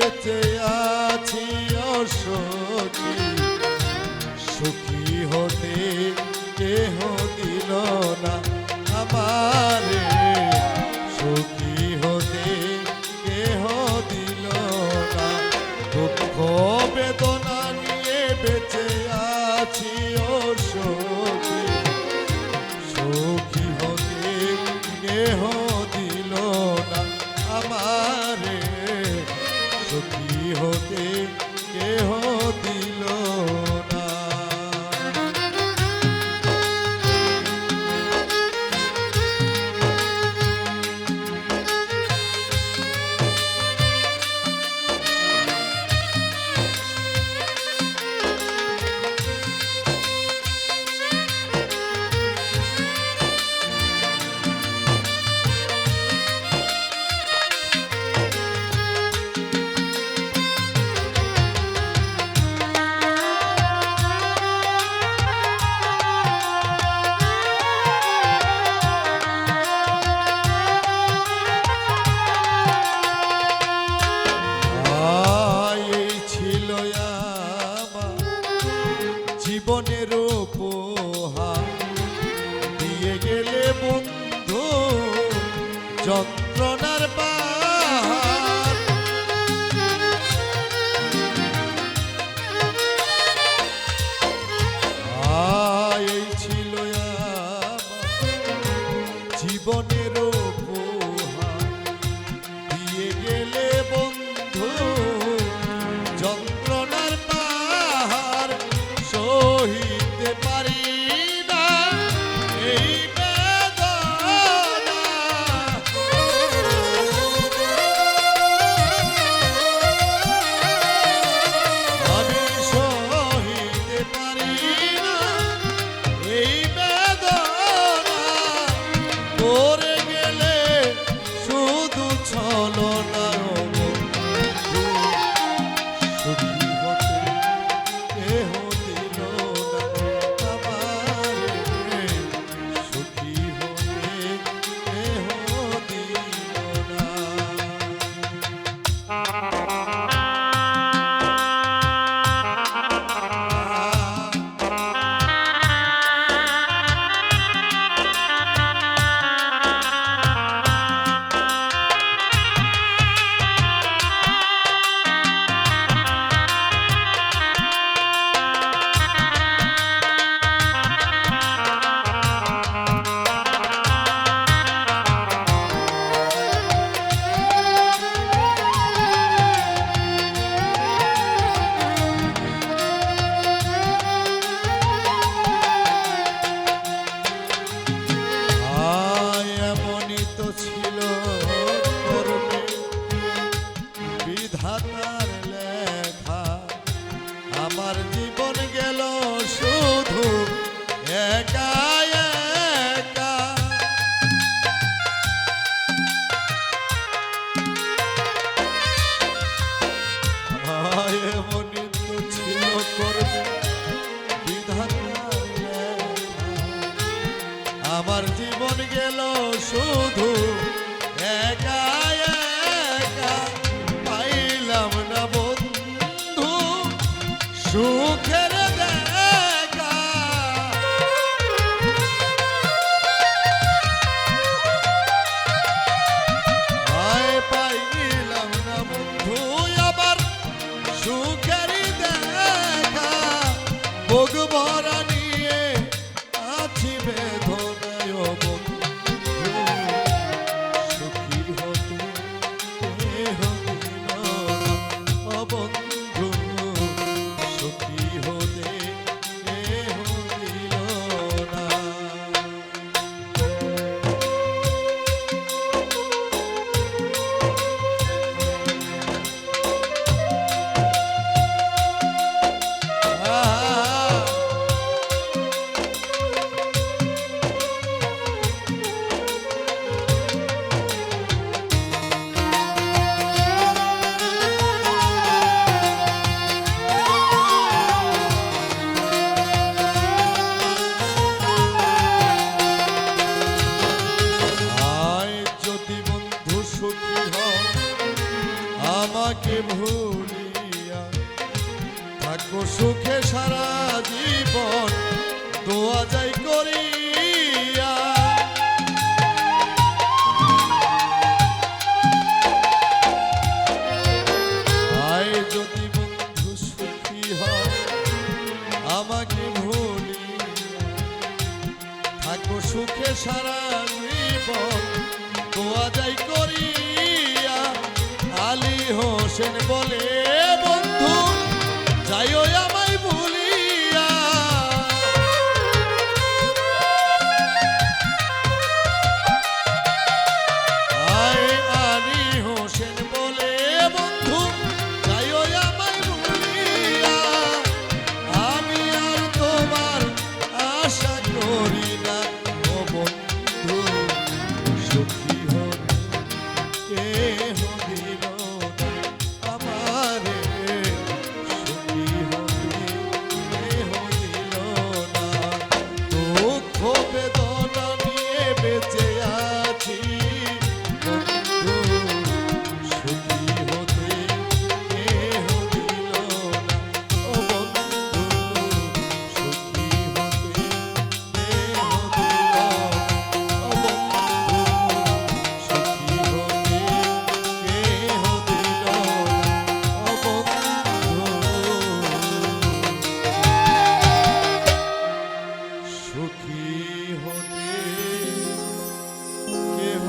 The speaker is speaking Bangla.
বেঁচে আছি অসুখী। সুখী হতে কেহ দিল না আমার। সুখী হতে কেহ দিল না। দুঃখ বেদনা নিয়ে বেঁচে আছি শুধু আমাকে ভুলিয়া থাকো সুখে সারা জীবন দোয়া যাই করি আয় যদি হয় আমাকে সারা সুখী হতে কেহ